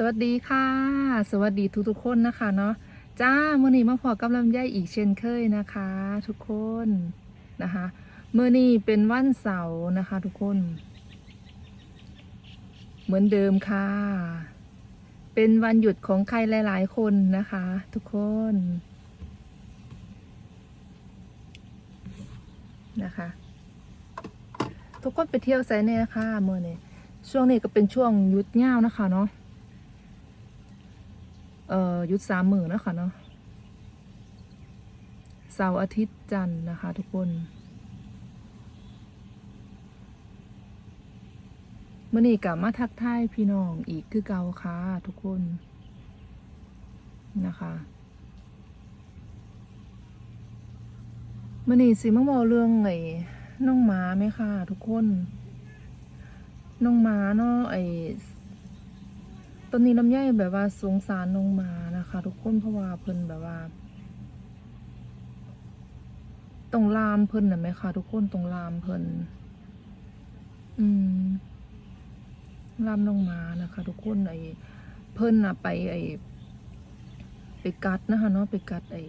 สวัสดีค่ะ สวัสดีทุกทุกๆคนนะคะเนาะจ้ามื่อนี้มาพอกับลำไยอีกเช่นเคยนะคะ ทุกคนนะคะมื่อนี้เป็นวันเสาร์นะคะ ทุกคน เหมือนเดิมค่ะ เป็นวันหยุดของใครหลาย ๆ คนนะคะ ทุกคนนะคะ ทุกคนไปเที่ยวไซเน่ค่ะเมื่อนี้ช่วงนี้ก็เป็นช่วงหยุดยาวนะคะเนาะ เอ่อยุดสามหมื่นนะคะเนาะเสาร์อาทิตย์จันทร์นะคะ ทุกคนเมื่อนี้กลับมาทักทายพี่น้องอีกคือเก่าค่ะทุกคนนะคะเมื่อนี้สิมาบอกเรื่องไอ้น้องหมาไหมค่ะ ทุกคน น้องหมาเนาะไอ้ ตอนนี้ลำไยแบบว่าสงสารน้องหมานะคะ ทุกคนเพราะว่าเพิ่นแบบว่าต้องลามเพิ่นน่ะไหมคะทุกคนต้องลามเพิ่นอืมลามน้องหมานะคะ ทุกคนไอ้เพิ่นน่ะไปไอ้ไปกัดนะคะเนาะไปกัดไอ้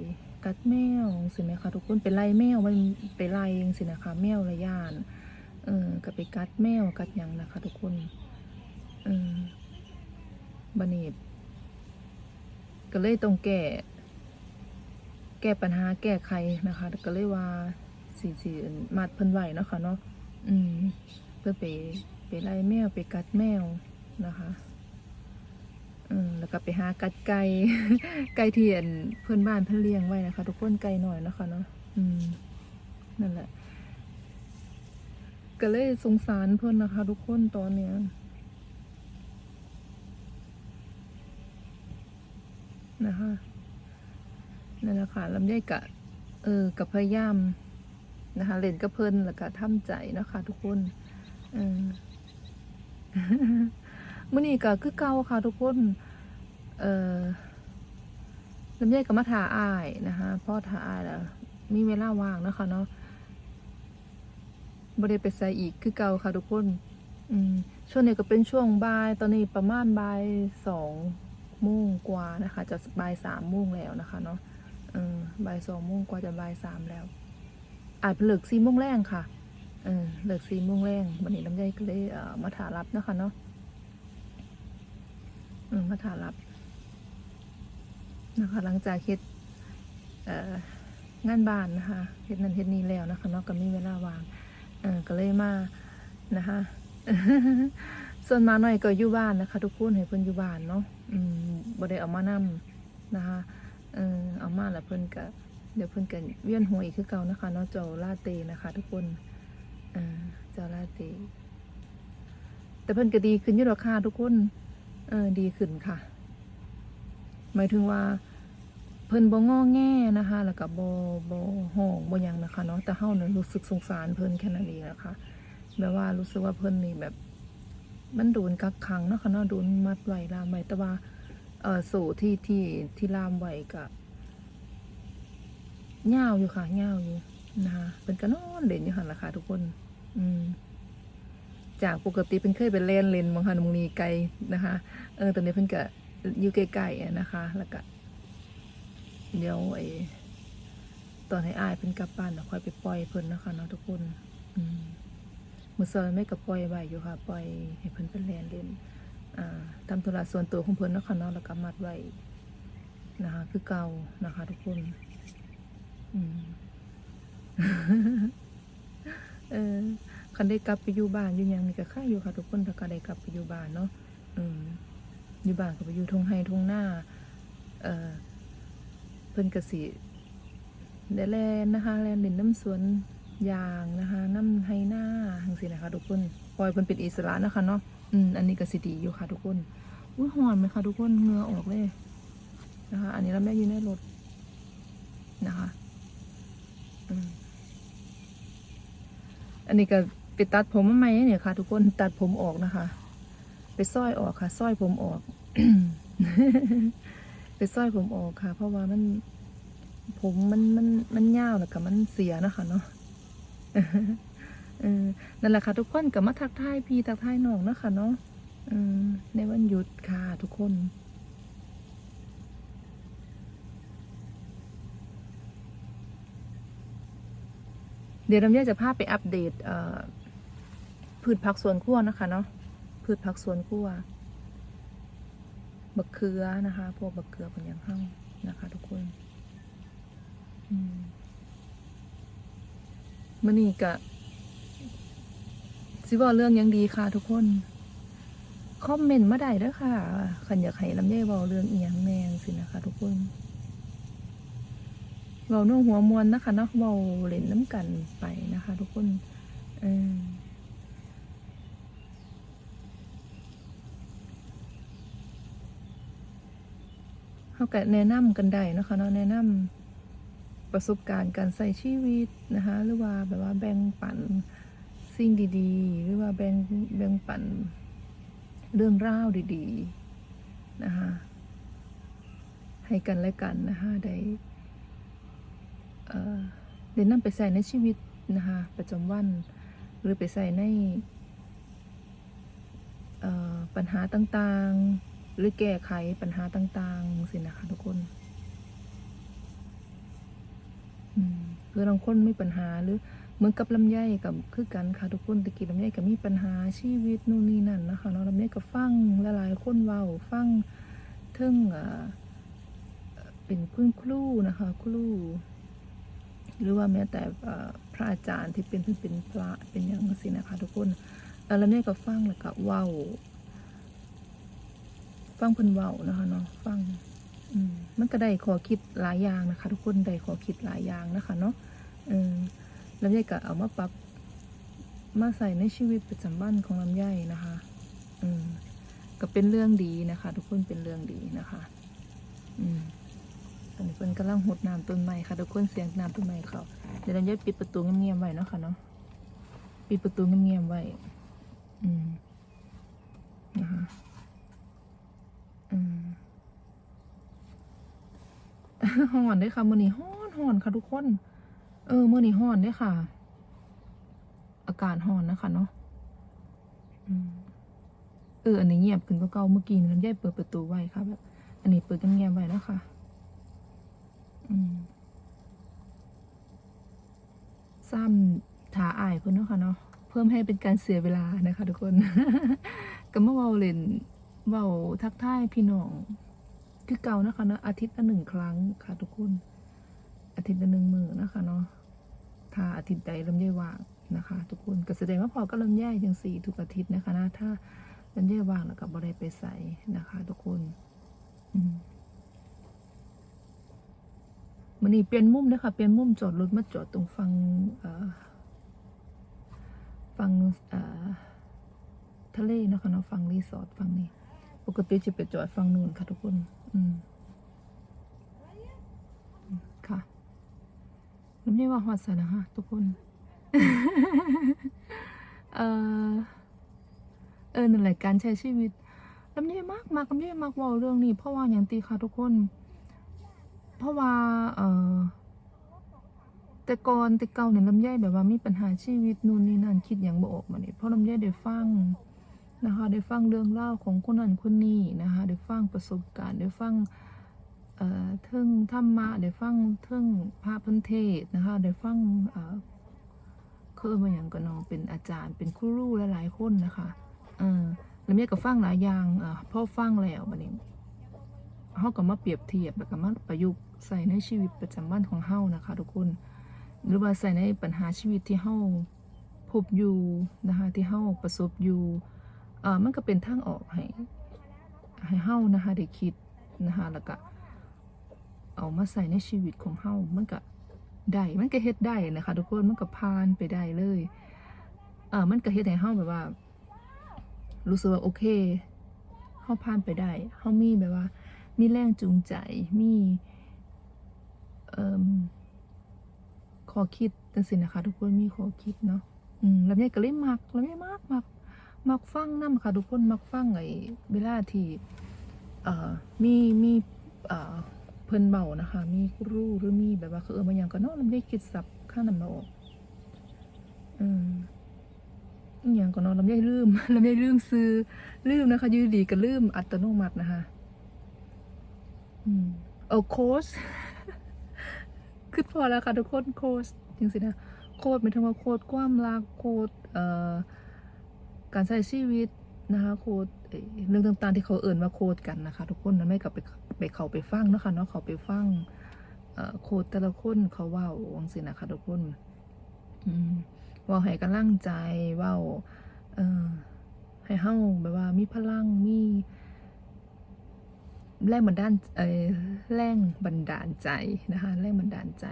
กัดแมวสิไหมคะทุกคนไปไล่แมวมันไปไล่เองสินะคะ แมวระยานเออก็ไปกัดแมวกัดยังนะคะ ทุกคนเออ บันนี้ก็เลยต้องแก้แก้ปัญหาแก้ไขนะคะ ก็เลยว่าสีสีมัดเพิ่นไหวเนาะค่ะเนาะอืม เพื่อไปไปไล่แมวไปกัดแมวนะคะอืมแล้วก็ไปหากัดไก่ไก่เที่อันเพื่อนบ้านเพิ่นเลี้ยงไว้นะคะ ทุกคนไก่หน่อยนะคะเนาะอืมนั่นแหละ ก็เลยสงสารเพิ่นนะคะ ทุกคนตอนเนี้ย นะคะนั่นแหละค่ะลำไยกะเออกับพยายามนะคะเล่นกับเพิ่นแล้วก็ทำใจนะคะทุกคนเออมื่อนี้ก็คือเก่าค่ะทุกคน เออลำไยกับมาถาอายนะคะพ่อถาอายแล้วมีเวลาว่างนะคะเนาะบ่ได้ไปใส่อีกคือเก่าค่ะทุกคน อืมช่วงนี้ก็เป็นช่วงบ่าย ตอนนี้ประมาณบ่ายสอง โมงกว่านะคะ จะบ่ายสามโมงแล้วนะคะเนาะเออบ่ายสองโมงกว่าจะบ่ายสามแล้ว อาจเลิกสี่โมงแรงค่ะเออเลิกสี่โมงแรงวันนี้ลำไยก็เลยเออมาถารับนะคะเนาะเออมาถารับนะคะ หลังจากเฮ็ดเอองานบ้านนะคะเฮ็ดนั่นเฮ็ดนี่แล้วนะคะเนาะก็มีเวลาว่าง เออก็เลยมานะคะ ส่วนมาหน่อยก็อยู่บ้านนะคะ ทุกคนให้เพิ่นอยู่บ้านเนาะอืมบ่ได้เอามานำนะคะเออเอามาแล้วเพิ่นก็เดี๋ยวเพิ่นก็เวียนหัวอีกคือเก่านะคะเนาะเจ้าลาเตนะคะ ทุกคนเออเจ้าลาเต แต่เพิ่นก็ดีขึ้นอยู่ดอกค่ะทุกคนเออดีขึ้นค่ะ หมายถึงว่าเพิ่นบ่งอแงนะคะ แล้วก็บ่บ่ห้องบ่หยังนะคะเนาะแต่เฮาเนี่ยรู้สึกสงสารเพิ่นแค่นั้นเองนะคะแบบว่ารู้สึกว่าเพิ่นนี่แบบ มันโดนกักขังเนาะค่ะเนาะโดนมัดไว้ลามไว้แต่ว่าเออโซ่ที่ที่ที่ลามไว้ก็ยาอยู่ค่ะยาอยู่นะคะเป็นก็นอนเล่นอยู่หันละค่ะทุกคน อืมจากปกติเป็นเคยไปเล่นเล่นบางคันบางนีไกลนะคะเออตอนนี้เพิ่นก็อยู่ใกล้ๆนะคะ แล้วก็เดี๋ยวไอ้ตอนให้อายเพิ่นกลับบ้านแล้วค่อยไปปล่อยเพิ่นนะคะเนาะทุกคน อืม มือซอยไม่กับปล่อยไว้อยู่ค่ะปล่อยให้เพิ่นเป็นแลนเล่นอ่าทำธุระส่วนตัวของเพิ่นเนาะค่ะเนาะแล้วก็มัดไว้นะคะคือเก่านะคะทุกคนอืมเออคันได้กลับไปอยู่บ้านอยู่ยังนี่ก็ค่าอยู่ค่ะทุกคนถ้าก็ได้กลับไปอยู่บ้านเนาะอืมอยู่บ้านก็ไปอยู่ทงไฮทงหน้า เออเพิ่นกสิได้แลนนะคะแลนเล่นน้ำสวน ยางนะคะน้ำไฮหน้าทั้งสินะคะทุกคนปล่อยเพิ่นเป็นอิสระนะคะเนาะอืมอันนี้ก็สิดีอยู่ค่ะทุกคนอุ้ยหอนไหมคะทุกคนเงือออกเลยนะคะ อันนี้เราไม่ยินในรถนะคะอืมอันนี้ก็ไปตัดผมมาใหม่เนี่ยค่ะ ทุกคนตัดผมออกนะคะ ไปสร้อยออกค่ะสร้อยผมออก ไปสร้อยผมออกค่ะ เพราะว่ามันผมมันมันมันยาวแล้วก็มันเสียนะคะเนาะ เออนั่นแหละค่ะทุกคนก็มาทักทายพี่ทักทายน้องนะคะเนาะในวันหยุดค่ะทุกคนเดี๋ยวลำไยจะพาไปอัปเดตเพืชผักสวนครัวนะคะเนาะพืชผักสวนครัวบักเขือนะคะ พวกบักเขือเป็นอย่างห้างนะคะ ทุกคน อืม มันนี่กะสิบอกเรื่องยังดีค่ะทุกคน คอมเมนต์มาได้เด้อค่ะขันอยากให้ลำไยเบาเรื่องอีหยังแนงสินะคะ ทุกคนเบาโน้หัวมวนนะคะเนาะเบาเล่นน้ำกันไปนะคะ ทุกคนเออเขาก็แนะนำกันได้นะคะเนาะแนะนำ ประสบการณ์การใส่ชีวิตนะคะหรือว่าแบบว่าแบ่งปันสิ่งดีๆ หรือว่าแบ่งแบ่งปันเรื่องราวดีๆนะคะให้กันและกันนะคะได้เอ่อได้นำไปใส่ในชีวิตนะคะประจำวัน หรือไปใส่ในปัญหาต่างๆ หรือแก้ไขปัญหาต่างๆสินะคะทุกคน อืมเพื่อบางคนไม่ปัญหาหรือเหมือนกับลำไยกับคือกันค่ะทุกคนตะกี้ลำไยก็มีปัญหาชีวิตนู่นนี่นั่นนะคะเนาะลำไยก็ฟังลหลายๆคนเว้าฟังทิงเอ่อเป็นคุณครูนะคะครูหรือว่าแม้แต่พระอาจารย์ที่เป็นเป็นพระเป็นอย่างสินะคะทุกคนเอ่อลำไยก็ฟังแล้วก็ว้าวฟังเพิ่นว้าวนะคะเนาะฟัง มันก็ได้ขอคิดหลายอย่างนะคะ ทุกคนได้ขอคิดหลายอย่างนะคะเนาะลำไยก็เอามาปรับมาใส่ในชีวิตประจำวันของลำไยนะคะอืก็เป็นเรื่องดีนะคะ ทุกคนเป็นเรื่องดีนะคะอืตอนนี้เพิ่นกำลังหดน้ำต้นไม้ค่ะทุกคนเสียงน้ำต้นไม้เขาเดี๋ยวลำไยปิดประตูเงียบๆไว้เนาะค่ะเนาะปิดประตูเงียบๆไว้ อืมนะคะอืม ห่อนด้วยค่ะมือนี้ฮ้อนห่อนค่ะทุกคน เออมื่อนี้ห้อนด้วยค่ะ อากาศห้อนนะคะเนาะเอออันนี้เงียบขึ้นก็เก่าเมื่อกี้น้ำย่ายเปิดประตูไว้ค่ะแบบอันนี้เปิดกันเงียบไว้แล้วค่ะอืมซ้ำถาอายเพิ่นเนาะค่ะเนาะเพิ่มให้เป็นการเสียเวลานะคะ ทุกคน ก็มาเว้าเล่นเว้าทักทายพี่น้อง คือเก่านะคะเนาะอาทิตย์ละหนึ่งครั้งค่ะทุกคน อาทิตย์ละหนึ่งมือนะคะเนาะถ้าอาทิตย์ใดลำไยว่างนะคะ ทุกคนก็แสดงว่าพอก็ลำไยจังสี่ทุกอาทิตย์นะคะนะถ้าลำไยว่างแล้วก็บ่ได้ไปใส่นะคะ ทุกคนมันนี่เปลี่ยนมุมนะคะเปลี่ยนมุมจอดรถมาจอดตรงฟังฟังทะเลนะคะเนาะฟังรีสอร์ทฟังนี้ปกติจะไปจอดฟังนู่นค่ะทุกคน ค่ะลำไยว่าฮอดสนะคะทุกคน เออเออนั่นแหละการใช้ชีวิตลำไยมากมากลำไยมากว่าเรื่องนี้ เพราะว่าอย่างตีค่ะทุกคน เพราะว่าเออแต่ก่อนแต่เก่าเนี่ยลำไยแบบว่ามีปัญหาชีวิตนู่นนี่นั่นคิดอย่างบอกมาเนี่ยเพราะลำไยได้ฟัง นะคะได้ฟังเรื่องเล่าของคนนั้นคนนี้นะคะได้ฟังประสบการณ์ได้ฟังเอ่อเทิงธรรมะได้ฟังเทิงพระพันเทศนะคะได้ฟังเอ่อคือมาอย่างกันเนาะเป็นอาจารย์เป็นครูหลายๆคนนะคะเออแล้วเมียก็ฟังหลายอย่างเอ่อพอฟังแล้วบัดนี้เฮาก็มาเปรียบเทียบแล้วก็มาประยุกต์ใส่ในชีวิตประจำวันของเฮานะคะ ทุกคน หรือว่าใส่ในปัญหาชีวิตที่เฮาพบอยู่นะคะที่เฮาประสบอยู่ อ่อมันก็เป็นทางออกให้ให้เฮานะคะได้คิดนะคะแล้วก็เอามาใส่ในชีวิตของเฮามันก็ได้มันก็เฮ็ดได้นะคะทุกคนมันก็ผ่านไปได้เลยเออมันก็เฮ็ดให้เฮาแบบว่า รู้สึกว่าโอเคเฮาผ่านไปได้เฮามีแบบว่า มีแรงจูงใจมีเอ่อข้อคิดจังซี่นะคะ ทุกคนมีข้อคิดเนาะอืมแล้วเนี่ยก็เลยมักแล้วเนี่ยมักมัก มักฟังนำค่ะทุกคนมักฟังไอ้เวลาที่เอ่อมีมีเอ่อเพิ่นเบานะคะ มีครูหรือมีแบบว่าคือเออมาอย่างก็นาะมันได้คิดสับข้างนั้นมาออกอืมอย่างก่อนเนาะลำไยลืมลำไยลืมซื้อลืมนะคะยืดีก็ลืมอัตโนมัตินะคะอืมเออโค้ชคือพอแล้วค่ะทุกคนโค้ชจริงสินะโค้ดเป็นธรรมว่าโค้ดความรักโค้ดเอ่อ การใช้ชีวิตนะคะโค้ดเรื่องต่างๆที่เขาเอ่นว่าโค้ดกันนะคะ ทุกคนนั้นไม่กลับไปไปเขาไปฟังเนาะคะเนาะเขาไปฟังเอ่อโค้ดแต่ละคนเขาเว่าวังสินะคะทุกคนว่าให้กำลังใจเว่าเอ่อให้เฮาแบบว่ามีพลังมีแรงบันดาลแรงบันดาลใจนะคะแรงบันดาลใจ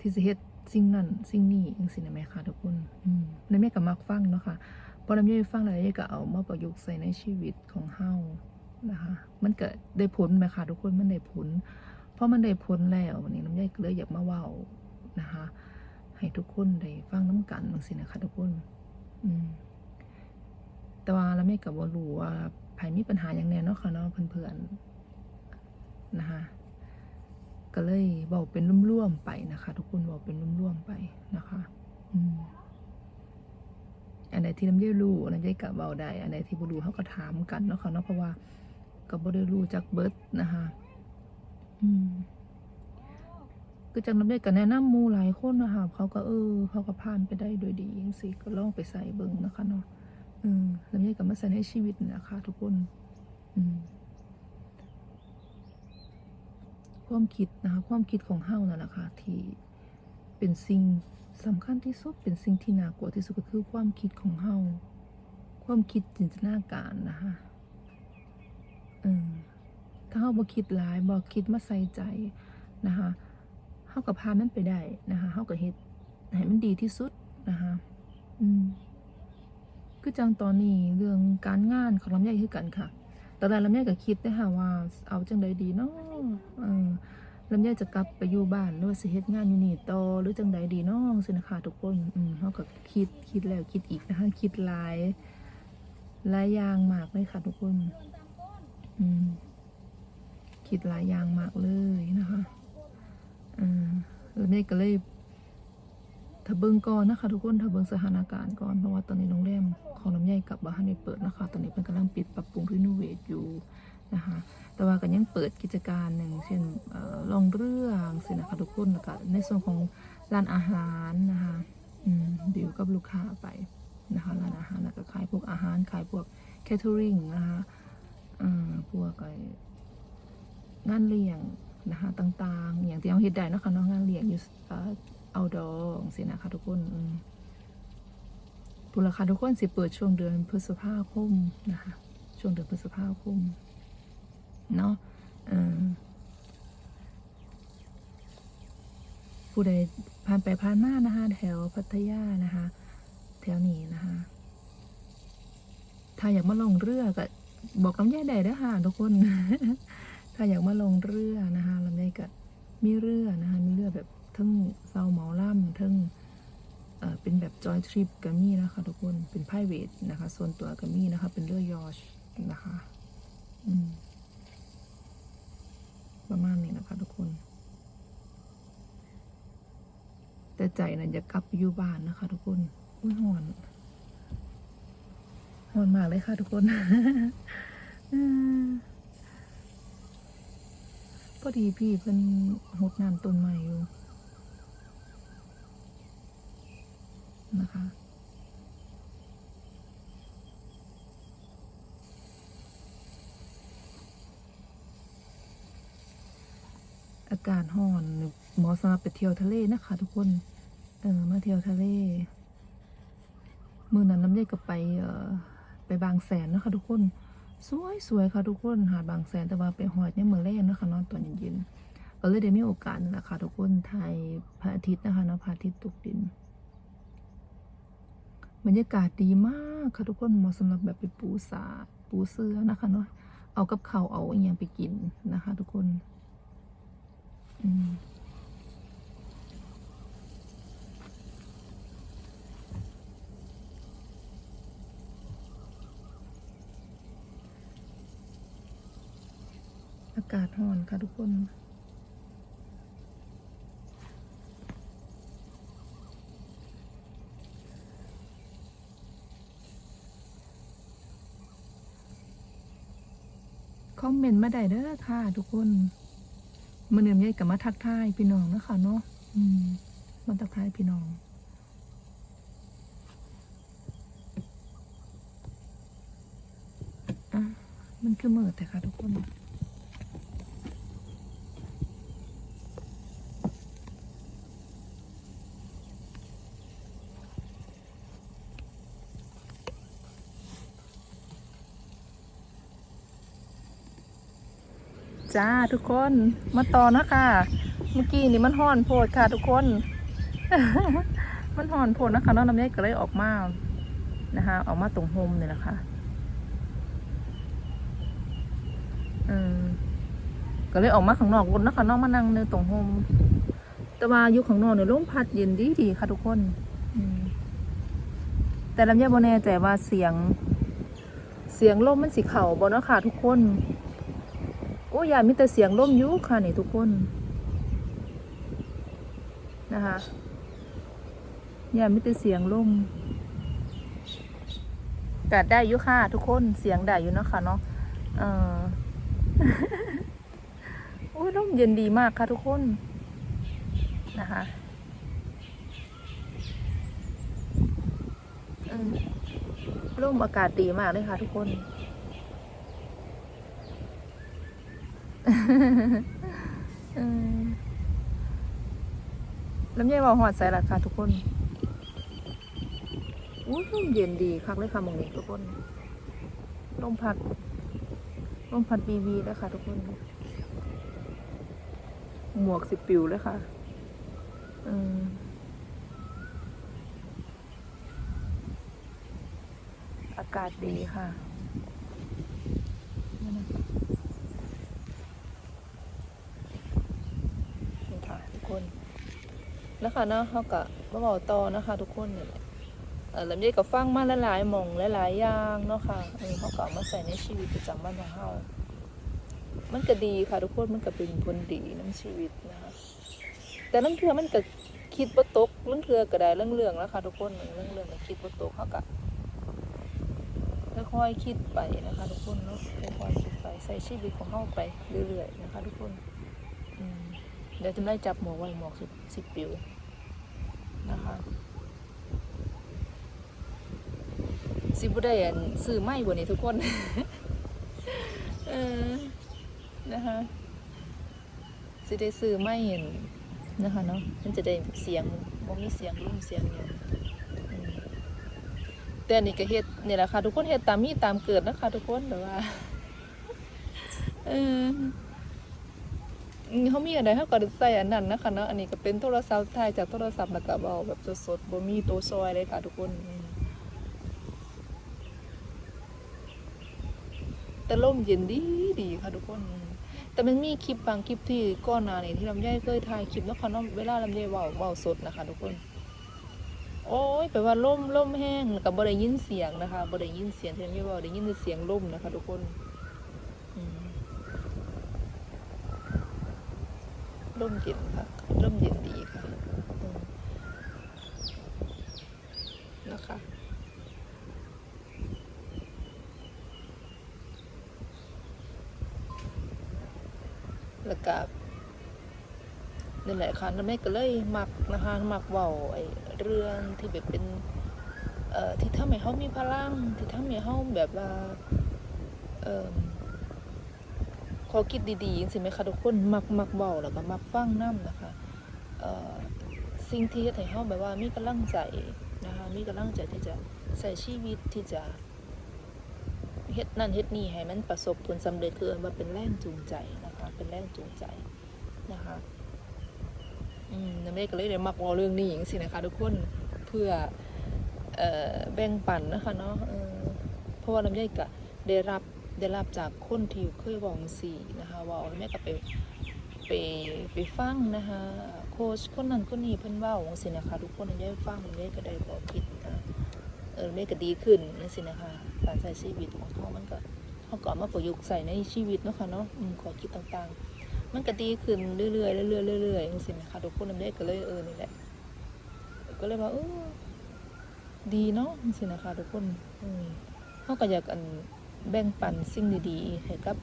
ที่จะเฮ็ด สิ่งนั้นสิ่งนี้จังซี่นะแม่ค่ะทุกคนอืมแม่ก็มักฟังเนาะค่ะพอเราไม่ฟังแล้วก็เอามาประยุกต์ใส่ในชีวิตของเฮานะคะมันเก็ได้ผลไหมค่ะทุกคนมันได้ผล เพราะมันได้ผลแล้ววันนี้น้ำย่อยเลยอยากมาเว้านะคะ ให้ทุกคนได้ฟังน้ำกันบางสินะคะทุกคนอืมแต่ว่าเราไม่กับว่ารู้ว่าไผมีปัญหาอย่างแน่เนาะค่ะเนาะเพื่อนๆนะคะ ก็เลยบอกเป็นร่วมๆไปนะคะ ทุกคนบอกเป็นร่วมๆไปนะคะอันไหนที่น้ำเย่รู้น้ำเย่กับเบาได้อันไหนที่บ่รู้เขาก็ถามกันเนาะค่ะเนาะเพราะว่าก็บ่ได้รู้จักเบิร์ดนะคะอืมคือจังน้ำเด็กก็แนะนำมูหลายคนนะคะเขาก็เออเขาก็ผ่านไปได้โดยดีจังสิก็ลองไปใส่เบิ่งนะคะเนาะเออลำไยก็มาใส่ในชีวิตนะคะ ทุกคน อืม ความคิดนะคะความคิดของเฮานั่นแหละค่ะที่เป็นสิ่งสำคัญที่สุดเป็นสิ่งที่น่ากลัวที่สุดก็คือความคิดของเฮาความคิดจินตนาการนะคะเออถ้าเฮาบ่คิดหลายบ่คิดมาใส่ใจนะคะเฮากับพามันไปได้นะคะเฮากับเฮ็ดให้มันดีที่สุดนะคะอืมคือจังตอนนี้เรื่องการงานของลำไยคือกันค่ะ ตอนแรกลำไยก็คิดนะคะว่า เอาจังใดดีเนาะเออลำไยจะกลับไปอยู่บ้านหรือว่าสิเฮ็ดงานอยู่นี่ต่อหรือจังใดดีเนาะสินะคะทุกคนอืมเฮาก็คิดคิดแล้วคิดอีกนะคะคิดหลายหลายอย่างมากเลยค่ะทุกคน อืมคิดหลายอย่างมากเลยนะคะอ่าแล้วแม่ก็เลย ถ้าเบิ่งก่อนนะคะ ทุกคนถ้าเบิ่งสถานการณ์ก่อนเพราะว่าตอนนี้โรงแรมของลำไยกับบ้านได้เปิดนะคะ ตอนนี้เป็นกำลังปิดปรับปรุงรีโนเวทอยู่นะคะแต่ว่าก็ยังเปิดกิจการหนึ่งเช่นลองเรื่องสินะคะทุกคนแล้วก็ในส่วนของร้านอาหารนะคะดีลกับลูกค้าไปนะคะร้านอาหารแล้วก็ขายพวกอาหารขายพวกแคทเทอริงนะคะอ่าพวกไองานเลี้ยงนะคะต่างๆ อย่างที่เราเห็นได้นะคะเนาะงานเลี้ยงอยู่ เอาดองสินะคะทุกคนปุราคาทุกคนสิเปิดช่วงเดือนพฤษภาคมนะคะ ช่วงเดือนพฤษภาคม เนาะผู้ใดผ่านไปผ่านมานะคะ แถวพัทยานะคะ แถวนี้นะคะ ถ้าอยากมาลงเรือก็บอกลำไยได้เด้อค่ะทุกคน ถ้าอยากมาลงเรือนะคะลำไยก็มีเรือนะคะ มีเรือแบบ ทั้งเซาเหมาล่ำทั้งเอ่อเป็นแบบจอยทริปก็มีนะคะทุกคนเป็นไพรเวทนะคะส่วนตัวก็มีนะคะ เป็นเรือยอชนะคะประมาณนี้นะคะทุกคน แต่ใจนั้นอยากลับอยู่บ้านนะคะ ทุกคนอุ้ยหอนหอนมากเลยค่ะทุกคนพอดีพี่เพิ่นหดน้ำต้นใหม่อยู่ นะคะอากาศร้อนเหมาะสำหรับไปเที่ยวทะเลนะคะ ทุกคน เออมาเที่ยวทะเลมือนั้นน้ำใยก็ไปเอ่อไปบางแสนนะคะ ทุกคน สวยสวยค่ะทุกคนหาดบางแสนแต่ว่าไปหอดเนี่ยเมื่อแรกนะคะนอนตอนเย็นๆก็เลยได้มีโอกาสนั่นแหละค่ะทุกคนถ่ายพระอาทิตย์นะคะเนาะพระอาทิตย์ตกดิน บรรยากาศดีมากค่ะทุกคนเหมาะสำหรับแบบไปปูสาปูเสื้อนะคะเนาะเอากับเขาเอาอหย่างไปกินนะคะ ทุกคนอืมอากาศร้อนค่ะทุกคน ม คอม เมนต์มาได้เด้อค่ะ ทุกคนมาเนียมใหญ่กับมาทักทายพี่น้องนะคะเนาะอืมมาทักทายพี่น้องอะมันคือมืดแต่ค่ะ ทุกคน จ้าทุกคนมาต่อนะคะเมื่อกี้นี่มันห่อนโพดค่ะทุกคน มันห่อนโพดนะคะน้องน้ำเนยก็เลยออกมานะคะ ออกมาตรงโฮมเนี่ยนะคะอืมก็เลยออกมาข้างนอกรถนะคะน้องมานั่งในตรงโฮมแต่ว่าอยู่ข้างนอกเนี่ยลมพัดเย็นดีดีค่ะทุกคนแต่ลำไยโบแน่ใจว่าเสียง เสียงลมมันสีเข่าบนนาะคะทุกคน โอ้ยามีแต่เสียงลมยุค่ะนี่ทุกคนนะคะยามีแต่เสียงลมกัดได้ยุค่ะ ทุกคนเสียงได้อยู่เนาะค่ะเนาะเออโอ้ยลมเย็นดีมากค่ะทุกคนนะคะอืมลมอากาศดีมากเลยค่ะทุกคน เออ ลำไยว่าหอดใส่ละค่ะทุกคนอู้ลมเย็นดีคักเลยค่ะมองนี้ทุกคนลมพัดลมพัดบีบีเลยค่ะ ทุกคน หมวกสิบปิวเลยค่ะเอออากาศดีค่ะนั่นนะคะ นี่ค่ะทุกคน แล้วค่ะเนาะเขาก็มาบอกต่อนะคะทุกคนเนี่ยแหละเออลำไยกับฟังมาหลายๆหมองหลายๆอย่างเนาะค่ะเออเขาก็เอามาใส่ในชีวิตประจำวันของเขามันก็ดีค่ะทุกคนมันก็เป็นผลดีในชีวิตนะคะแต่ลังเทือมันก็คิดว่าตกลังเทือก็ได้เรื่องเรื่องแล้วค่ะทุกคนเรื่องเรื่องก็คิดว่าตกเขาก็ค่อยๆคิดไปนะคะ ทุกคนเนาะค่อยๆคิดไปใส่ชีวิตของเขาไปเรื่อยๆนะคะ ทุกคน เดี๋ยวจะได้จับหมวกไว้หมวกสิบสิบปิวนะคะสิบุได้อันซื้อไม้บนนี้ทุกคน เออ นะคะสิได้ซื้อไม้เห็นนะคะเนาะ มันจะได้เสียงบ่มีเสียงรุ่มเสียงเนี่ยแต่อันนี่ก็เฮ็ดนี่แหละค่ะ ทุกคนเฮ็ดตามมีตามเกิดนะคะ ทุกคนแต่ว่า เออ เขามีอะไรเขาก็ใส่อันนั้นนะคะเนาะอันนี้ก็เป็นโทรศัพท์ถ่ายจากโทรศัพท์แล้วก็เอาแบบสดๆบ่มีตัวซอยเลยค่ะทุกคน แต่ลมเย็นดีดีค่ะทุกคน แต่มันมีคลิปบางคลิปที่ก่อนนานี้ที่ลำไยเคยถ่ายคลิปเนาะค่ะเนาะเวลาลำไยเว้าเว้าสดนะคะทุกคน โอ้ยแปลว่าลมลมแห้งแล้วก็บ่ได้ยินเสียงนะคะบ่ได้ยินเสียงที่ลำไยเว้าได้ยินแต่เสียงลมนะคะ ทุกคน อืม ร่มเย็นค่ะร่มเย็นดีค่ะนะคะแล้วก็นี่แหละค่ะน้ำแม่ก็เลยมักนะคะมักเว้าไอ้เรื่องที่แบบเป็น เอ่อที่ทำให้เขามีพลังที่ทำให้เขาแบบว่าเอ่อ ขอคิดดีๆจริงๆไหมคะทุกคนมักมักเบาแล้วก็มักฟังน้ำนะคะสิ่งที่เฮ็ดให้เฮาแบบว่ามีกำลังใจนะคะมีกำลังใจที่จะใช้ชีวิตที่จะเฮ็ดนั่นเฮ็ดนี่ให้มันประสบผลสำเร็จคือว่าเป็นแรงจูงใจนะคะเป็นแรงจูงใจนะคะอืมน้ำเมฆก็เลยได้มักเว้าเรื่องนี้อย่างสินะคะทุกคนเพื่อเอ่อแบ่งปันนะคะเนาะเพราะว่าน้ำเมฆก็ได้รับ ได้รับจากคนที่เคยบอกสีนะคะว่าแล้วแม่ก็ไปไปไปฟังนะคะโค้ชคนนั้นคนนี้เพิ่นว่าของสินะคะทุกคนได้ฟังแม่ก็ได้บอกคิดนะเออแม่ก็ดีขึ้นนั่นสินะคะการใช้ชีวิตของเขามันก็เขาก็เอมาประยุกต์ใส่ในชีวิตเนาะค่ะเนาะขอคิดต่างๆ มันก็ดีขึ้นเรื่อยๆเรื่อยๆเรื่อยๆจังซี่นะคะทุกคนแม่ก็เลยเออนี่แหละก็เลยว่าเออดีเนาะจังซี่นะคะทุกคนเขาก็อยากอัน แบ่งปันสิ่งดีๆให้กับ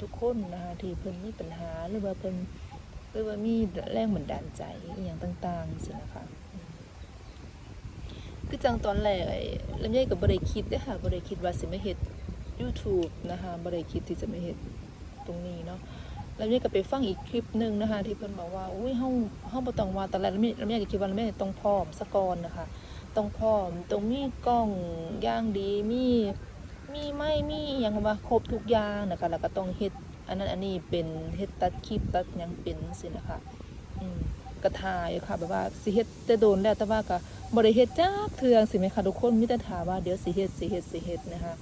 ทุกคนนะคะที่เพิ่นมีปัญหาหรือว่าเพิ่นหรือว่ามีแรงบันดาลใจอหย่างต่างๆสินะคะคือจังตอนแรกลำไยก็บ่ได้คิดเด้ค่ะบ่ได้คิดว่าสิมาเฮ็ด YouTube นะคะบ่ได้คิดที่จะมาเฮ็ดตรงนี้เนาะล้วเนี่ยก็ไปฟังอีกคลิปหนึ่งนะคะ ที่เพิ่นบอกว่าอุ้ยเฮาเฮาบ่ต้องว่าแต่แรกล้วแล้วเนี่ยก็คิดว่าล้วเนี่ยต้องพร้อมซะก่อนนะคะต้องพร้อมต้องมีกล้องอย่างดีมี มีไม้มีอหยังว่าครบทุกอย่างนะคะแล้วก็ต้องเฮ็ดอันนั้นอันนี้เป็นเฮ็ดตัดคลิปตัดยังเป็นสินะคะอืมก็ถ่ายค่ะแบบว่าสิเฮ็ดแต่โดนแล้วแต่ว่าก็บ่ได้เฮ็ดจักเทื่อสิแม่ค่ะทุกคนมีแต่ถามว่าเดี๋ยวสิเฮ็ดสิเฮ็ดสิเฮ็ดนะคะ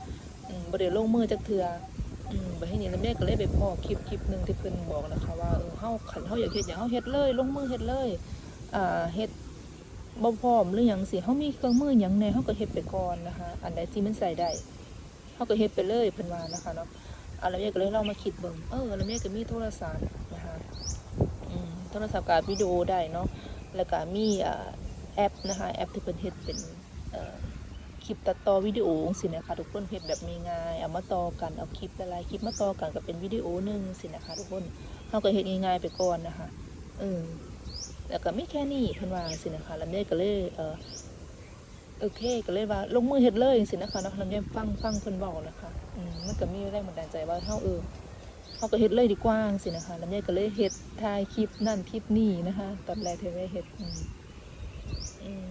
อืมบ่ได้ลงมือจักเทืออืมบ่ให้นี่แล้วแม่ก็เลยไปพ้อคลิปคลิปหนึงที่เพิ่นบอกนะคะว่าเออเฮาคันเฮาอยากเฮ็ดหยังเฮาเฮ็ดเลย ลงมือเฮ็ดเลยอ่าเฮ็ดบ่พร้อมหรือหยังสิเฮามีเครื่องมือหยังแหน่เฮาก็เฮ็ดไปก่อนนะคะ อันใดที่มันใส่ได้ เฮาก็เฮ็ดไปเลยเพิ่นว่านะคะเนาะอ่าแล้วแม่ก็เลยลองมาคิดเบิ่งเออแล้วแม่ก็มีโทรศัพท์นะคะอืมโทรศัพท์กับวิดีโอได้เนาะแล้วก็มีอ่าแอปนะคะแอปที่เพิ่นเฮ็ดเป็นเอ่อคลิปตัดต่อวิดีโอสินะคะทุกคนเฮ็ดแบบง่ายๆเอามาต่อกันเอาคลิปหลายๆคลิปมาต่อกันก็เป็นวิดีโอหนึงสินะคะทุกคนเฮาก็เฮ็ดง่ายๆไปก่อนนะคะเออแล้วก็ไม่แค่นี้เพิ่นว่าสินะคะแล้วแม่ก็เลยเอ่อ โอเคก็เลยว่าลงมือเฮ็ดเลยสินะคะเนาะล้วแม่ฟังฟังเพิ่นเว้านะคะอืมมันก็มีแรงบันดาลใจว่าเฮาเออเฮาก็เฮ็ดเลยดีกว่าสินะคะล้วแม่ก็เลยเฮ็ดถ่ายคลิปนั่นคลิปนี้นะคะตอนแรกที่แม่เฮ็ดอืมอืม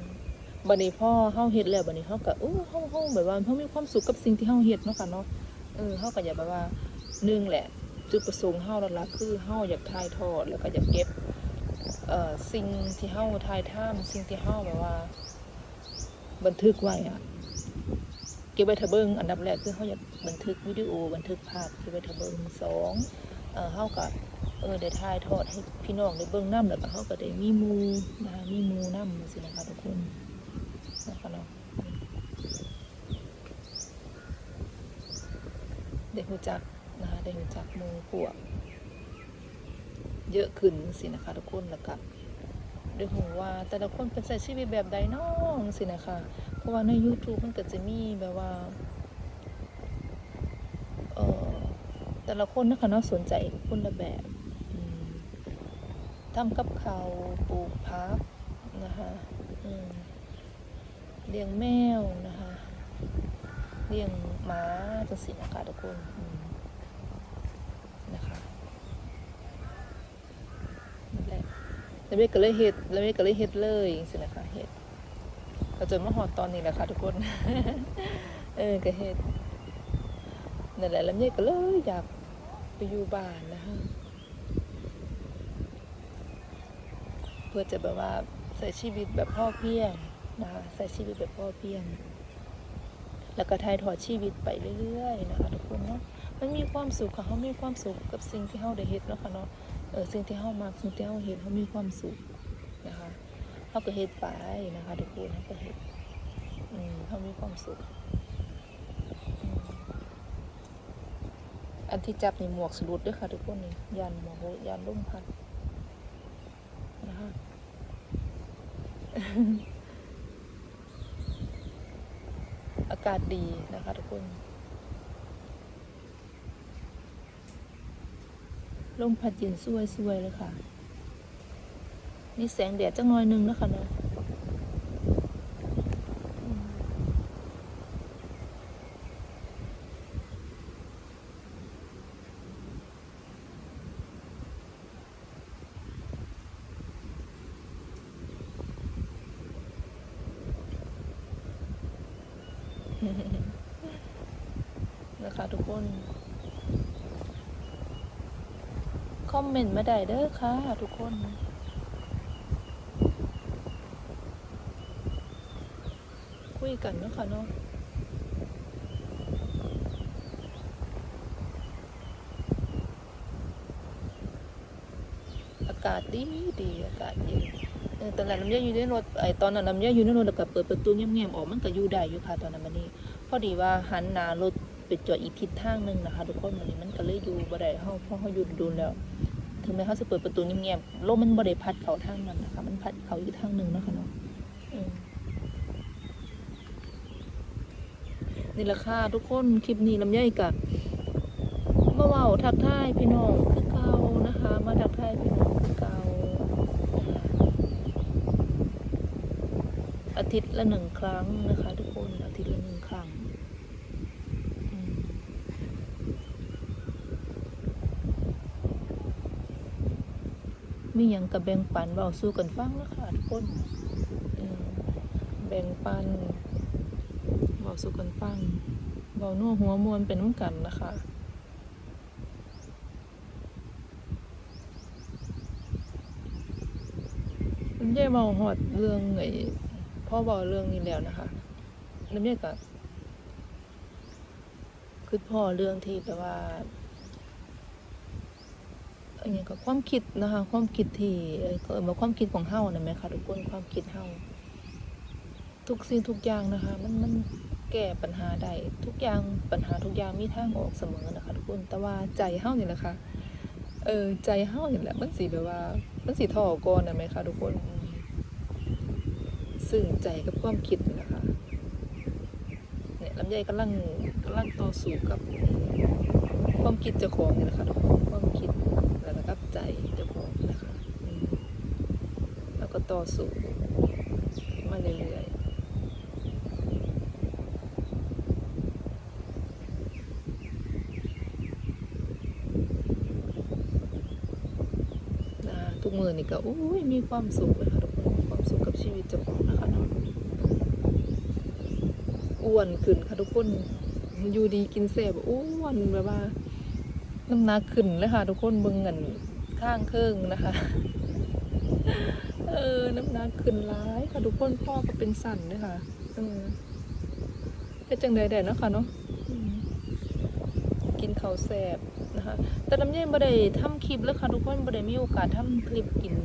บัดนี้พ่อเฮาเฮ็ดแล้วบัดนี้เฮาก็เออเฮาเฮาแบบว่าเฮามีความสุขกับสิ่งที่เฮาเฮ็ดเนาะค่ะเนาะเออเฮาก็อย่าแบบว่าหนึ่งแหละ จุดประสงค์เฮาหลักๆคือเฮาอยากถ่ายทอดแล้วก็อยากเก็บเอ่อสิ่งที่เฮาถ่ายทำสิ่งที่เฮาแบบว่า บันทึกไว้อะเก็บไว้ถ้าเบิงอันดับแรกคือเฮาอยากบันทึกวิดีโอบันทึกภาพเก็บไว้ถ้าเบิงสองเอ่อเฮาก็เออได้ถ่ายทอดให้พี่น้องได้เบิ่งนํแล้วก็เฮาก็ได้มีมูนะคะมีมูนํจังซี่นะคะทุกคนนะคะเนาะได้หูจักนะคะได้หูจักมูพวกเยอะขึ้นสินะคะทุกคนแล้วก็ ได้หูว่าแต่ละคนเป็นใส่ชีวิตแบบใดน้องสินะคะ เพราะว่าใน YouTube มันก็จะมีแบบว่าเออแต่ละคนนะคะเนาะสนใจคนละแบบทำกับข้าวปลูกพักนะคะเลี้ยงแมวนะคะ เลี้ยงหมาจังสินะคะทุกคนอืมนะคะนั่นแหละ แล้วเมย์ก็เลยเฮ็ดแล้วเมย์ก็เลยเฮ็ดเลยสินะคะเฮ็ดก็จนมาหอดตอนนี้แหละค่ะทุกคน เออก็เฮ็ดนั่นแหละแล้วเมย์ก็เลยอยากไปอยู่บ้านนะคะเพื่อจะแบบว่าใช้ชีวิตแบบพ่อเพียงนะคะใช้ชีวิตแบบพ่อเพียงแล้วก็ถ่ายทอดชีวิตไปเรื่อยๆนะคะทุกคนเนาะมันมีความสุขค่ะเขามีความสุขกับสิ่งที่เขาได้เฮ็ดเนาะค่ะเนาะ เออสิ่งที่เขามักสิ่งที่เขาเฮ็ดเขามีความสุขนะคะเขาก็เฮ็ดไปนะคะทุกคนเขาก็เฮ็ดอืมเขามีความสุขอันที่จับนี่หมวกสลุดด้วยค่ะทุกคนนี่ยันหมวกยันลุ่มพัดนะคะอากาศดีนะคะทุกคน ลมพัดเย็นสวยๆเลยค่ะนี่แสงแดดจังน้อยหนึงนะคะเนาะอืมนะคะทุกคน คอม เมนต์มาได้เด้อค่ะ ทุกคนคุยกันเนาะค่ะเนาะอากาศดีดีอากาศเย็นเออตอนนั้นลำไยอยู่ในรถไอตอนนั้นลำไยอยู่ในรถแล้วก็เปิดประตูเงียบๆออกมันก็อยู่ได้อยู่ค่ะตอนนั้นมันนี่พอดีว่าหันหน้ารถไปจอดอีกทิศทางหนึ่งนะคะ ทุกคนมันนี่มันก็เลยอยู่บ่ได้เฮาเพราะเฮาอยู่ดูแล้ว ถึงแม้เขาจะเปิดประตูเงียบๆลมมันบ่ได้พัดเขาทางนั้นนะคะ มันพัดเขาอีกทางหนึ่งนะคะเนาะอืมนี่แหละค่ะทุกคนคลิปนี้ลำไยกับมาเว้าทักทายพี่น้องคือเก่านะคะ มาทักทายพี่น้องคือเก่าอาทิตย์ละหนึ่งครั้งนะคะ ทุกคนอาทิตย์ละหนึ่งครั้งอืม มีอย่างกับแบ่งปันเบาสู้กันฟังนะคะทุกคนแบ่งปันเบาสู้กันฟังเบานัวหัวมวนเป็นน้ำกันนะคะน้ำเย่เมาหอดเรื่องไอ้พ่อบอกเรื่องนี้แล้วนะคะน้ำเย่ก็คือพ่อเรื่องที่แบบว่า อันนี้ก็ความคิดนะคะ ความคิดที่เออก็เอ่ยว่าความคิดของเฮานะไหมคะทุกคนความคิดเฮาทุกสิ่งทุกอย่างนะคะ มันมันแก้ปัญหาได้ทุกอย่างปัญหาทุกอย่างมีทางออกเสมอนะคะ ทุกคนแต่ว่าใจเฮานี่แหละค่ะเออใจเฮานี่แหละมันสิแบบว่า มันสิท่อก่อนนะไหมคะทุกคนซึ่งใจกับความคิดนะคะเนี่ยลำไยกำลังกำลังต่อสู้กับ ความคิดเจ้าของนี่นะคะทุกคน ใจเจ้าของนะคะแล้วก็ต่อสู้มาเรื่อยๆนะทุกมือนี่ก็อุ้ยมีความสุขเลยค่ะทุกคนมีความสุขกับชีวิตเจ้าของนะคะเนาะอ้วนขึ้นค่ะทุกคนอยู่ดีกินเสบอ้วนแบบว่าน้ำหนักขึ้นเลยค่ะทุกคนเบิ่งเงิน ข้างเครื่องนะคะ เออ น้ำหนักขึ้นร้ายค่ะทุกคนพ่อก็เป็นสั่นด้วยค่ะเออเป็นจังใดแดดนะคะเนาะกินข้าวแสบนะคะ แต่ลำไยบ่ได้ทำคลิปแล้วค่ะทุกคนบ่ได้มีโอกาสทำคลิปกิน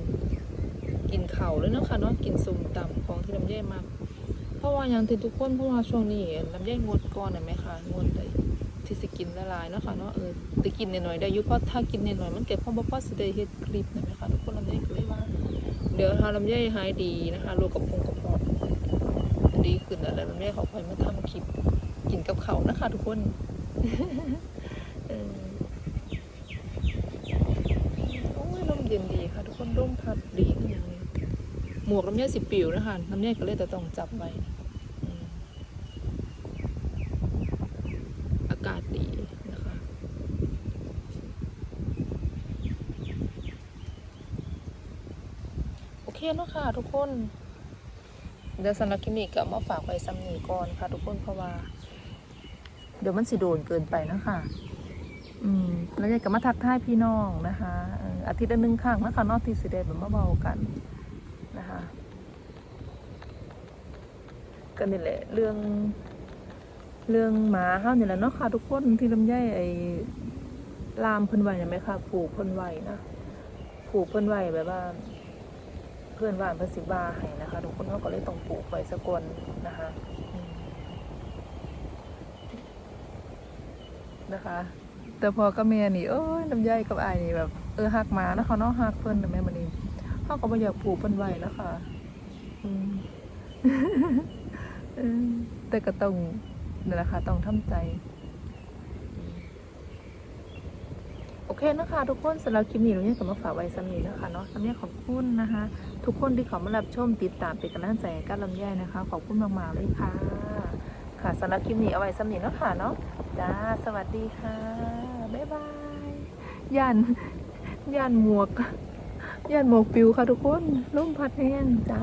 กินข้าวเลยนะค่ะเนาะกินส้มตำของที่ลำไยมากเพราะว่าอย่างที่ทุกคนเพราะว่าช่วงนี้ลำไยงดก่อนนะไหมคะงดเลย กินละลายเนาะค่ะเนาะเออแต่กินหน่อยๆได้ยู่เพราะถ้ากินหน่อยๆมันเก็บพอบ่พอสิได้เฮ็ดคลิปนะแม่ค่ะทุกคนลำไยก็เลยว่า เดี๋ยวถ้าลำไยหายดีนะคะโรคกับพงกับพอกดีขึ้นแล้วลำไยขาค่อยมาทำคลิปกินกับเขานะคะ ทุกคนโอ้ยลมเย็นดีค่ะ ทุกคนร่มพัดดีขึ้นอย่างนี้หมวกลำไยสิบปิวนะคะลำไยก็เลยแต่ต้องจับไว้อืม อากาศดีนะคะ โอเนาะค่ะทุกคน เดี๋ยวสำหรับคลิปนี้ก็มาฝากไว้ซ้ำนีก่อนค่ะ ทุกคนเพราะว่า เดี๋ยวมันสิโดนเกินไปนะคะอืมแล้วยากจะมาทักทายพี่น้องนะคะอาทิตย์ละหนึ่งครั้งนะคะนอกที่สิได้แบบมาเบากันนะคะก็นี่แหละเรื่องเรื่องหมาเฮานี่แหละเนาะค่ะ ทุกคนที่ลำไยไอ้ลามเพิ่นไหวเห็นไหมคะผูกเพิ่นไหวนะผูกเพิ่นไหวแบบว่า เพื่อนว่านเพิ่นสิบาให้นะคะทุกคนเขาก็เลยต้องปลูกไว้สะกอนนะคะนะคะ แต่พอกับแม่นี่เอ้ยลำไยกับอายนี่แบบเออหักมานะคะเนาะหักเพิ่อนแต่แม่มันนี่เขาก็บ่อยากปลูกเพิ่นไว้นะคะอืมแต่ก็ต้องนี่แหละค่ะต้องทำใจ โอเคนะคะทุกคนสำหรับคลิปนี้เราเนี่ยก็มาฝากไว้สำนีนะคะเนาะลำไยขอบคุณนะคะ ทุกคนที่เขามารับชมติดตามเป็นกำลังใจให้กับลำไยนะคะ ขอบคุณมากๆเลยค่ะ ค่ะสำหรับคลิปนี้เอาไว้สำนีเนาะค่ะเนาะจ้าสวัสดีค่ะบ๊ายบายยันยันหมวกยันหมวกปิวค่ะทุกคนร่มพัดแห้งจ้า